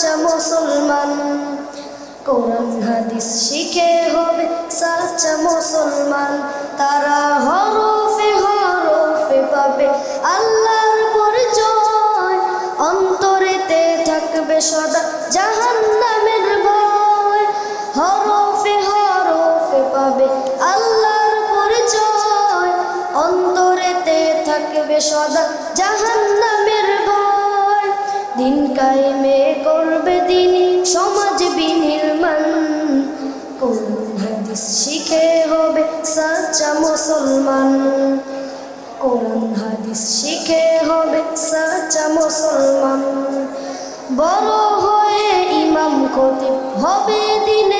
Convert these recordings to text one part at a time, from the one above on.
সাচ্চা মুসলমান। কোরআন, হাদিস শিখে হবে সাচ্চা মুসলমান। তারা হরফে হরফে পাবে আল্লাহর পরিচয়। অন্তরেতে থাকবে সদা জাহান্নামের ভয়। হরফে হরফে পাবে আল্লাহর পরিচয়। অন্তরেতে থাকবে সদা ভয় দিন কায়েমে করবে দিনই সমাজ বিনির্মাণ। কোরআন হাদিস শিখে হবে সাচ্চা মুসলমান। কোরআন হাদিস শিখে হবে সাচ্চা মুসলমান। বড় হয়ে ইমাম খতিব হবে দিনের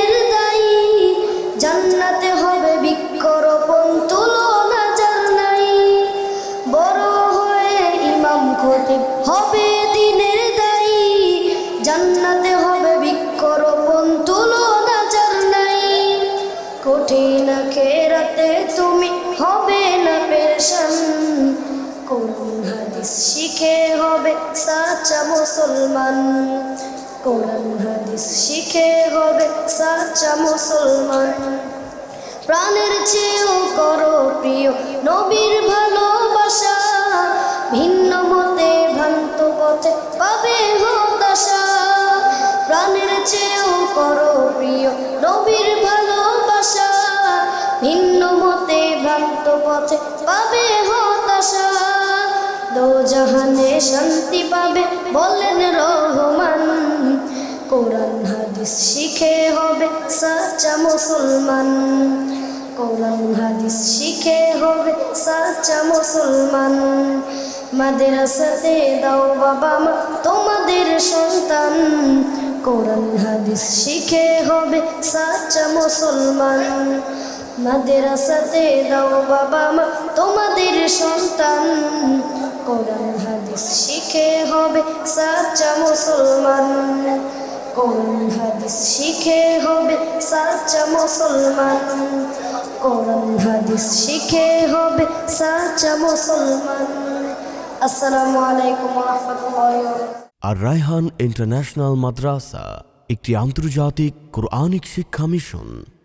কঠিন খেরাতে তুমি হবে না পেরেশান। কোরআন হাদিস শিখে হবে সাচ্চা মুসলমান। কোরআন, হাদিস শিখে হবে সাচ্চা মুসলমান। প্রাণের চেয়েও করো প্রিয় নবীর ভালোবাসা। ভিন্ন মতে ভ্রান্ত পথে পাবে হতাশা। প্রাণের চেয়েও করো প্রিয় নবীর ভালোবাসা পথে পাবে হতাশা। দো জাহানে শান্তি পাবে বলেন রহমান। কোরআন, হাদিস শিখে হবে সাচ্চা মুসলমান। কোরআন, হাদিস শিখে হবে সাচ্চা মুসলমান। মাদ্রাসাতে দাও বাবা মা, তোমাদের সন্তান। কোরআন, হাদিস শিখে হবে সাচ্চা মুসলমান। মাদ্রাসাতে দাও বাবা মা, তোমাদের সন্তান। কোরআন, হাদিস শিখে হবে সাচ্চা মুসলমান। কোরআন, হাদিস শিখে হবে সাচ্চা মুসলমান। কোরআন, হাদিস শিখে হবে সাচ্চা মুসলমান। আসসালামু আলাইকুম রহমতুল্লাহ আর রায়হান ইন্টারন্যাশনাল মাদ্রাসা, একটি আন্তর্জাতিক কোরআনিক শিক্ষা মিশন।